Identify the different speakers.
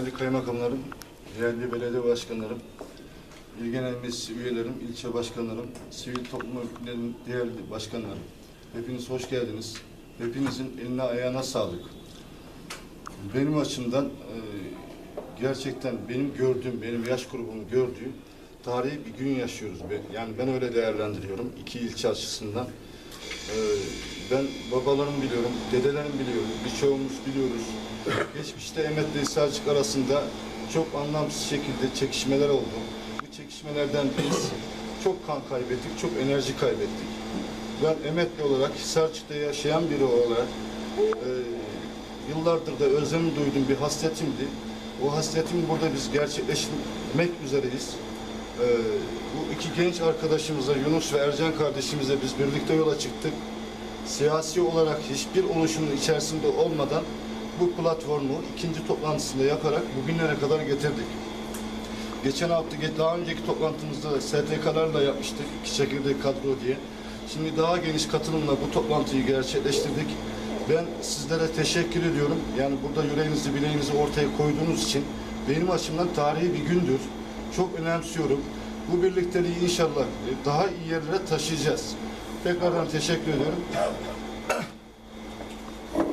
Speaker 1: değerli kaymakamlarım, değerli belediye başkanlarım, İl Genel Meclisi üyelerim, ilçe başkanlarım, sivil toplum örgütlerinin değerli başkanlarım. Hepiniz hoş geldiniz. Hepinizin eline ayağına sağlık. Benim açımdan e, gerçekten benim gördüğüm, benim yaş grubumun gördüğü tarihi bir gün yaşıyoruz. Yani ben öyle değerlendiriyorum iki ilçe açısından. E, ben babalarım biliyorum, dedelerim biliyorum, birçoğumuz biliyoruz. Geçmişte Emet ile arasında çok anlamsız şekilde çekişmeler oldu. Bu çekişmelerden biz çok kan kaybettik, çok enerji kaybettik. Ben Emetli olarak Selçuk'ta yaşayan biri olarak e, yıllardır da özlem duyduğum bir hasretimdi. O hasretimi burada biz gerçekleştirmek üzereyiz. E, bu iki genç arkadaşımıza, Yunus ve Ercan kardeşimize biz birlikte yola çıktık. Siyasi olarak hiçbir oluşumun içerisinde olmadan bu platformu ikinci toplantısında yaparak bugünlere kadar getirdik. Geçen hafta, daha önceki toplantımızda STK'larla yapmıştık, iki çekirdek kadro diye. Şimdi daha geniş katılımla bu toplantıyı gerçekleştirdik. Ben sizlere teşekkür ediyorum. Yani burada yüreğinizi, bileğinizi ortaya koyduğunuz için benim açımdan tarihi bir gündür. Çok önemsiyorum. Bu birlikteliği inşallah e, daha iyi yerlere taşıyacağız. Tekrardan teşekkür ediyorum.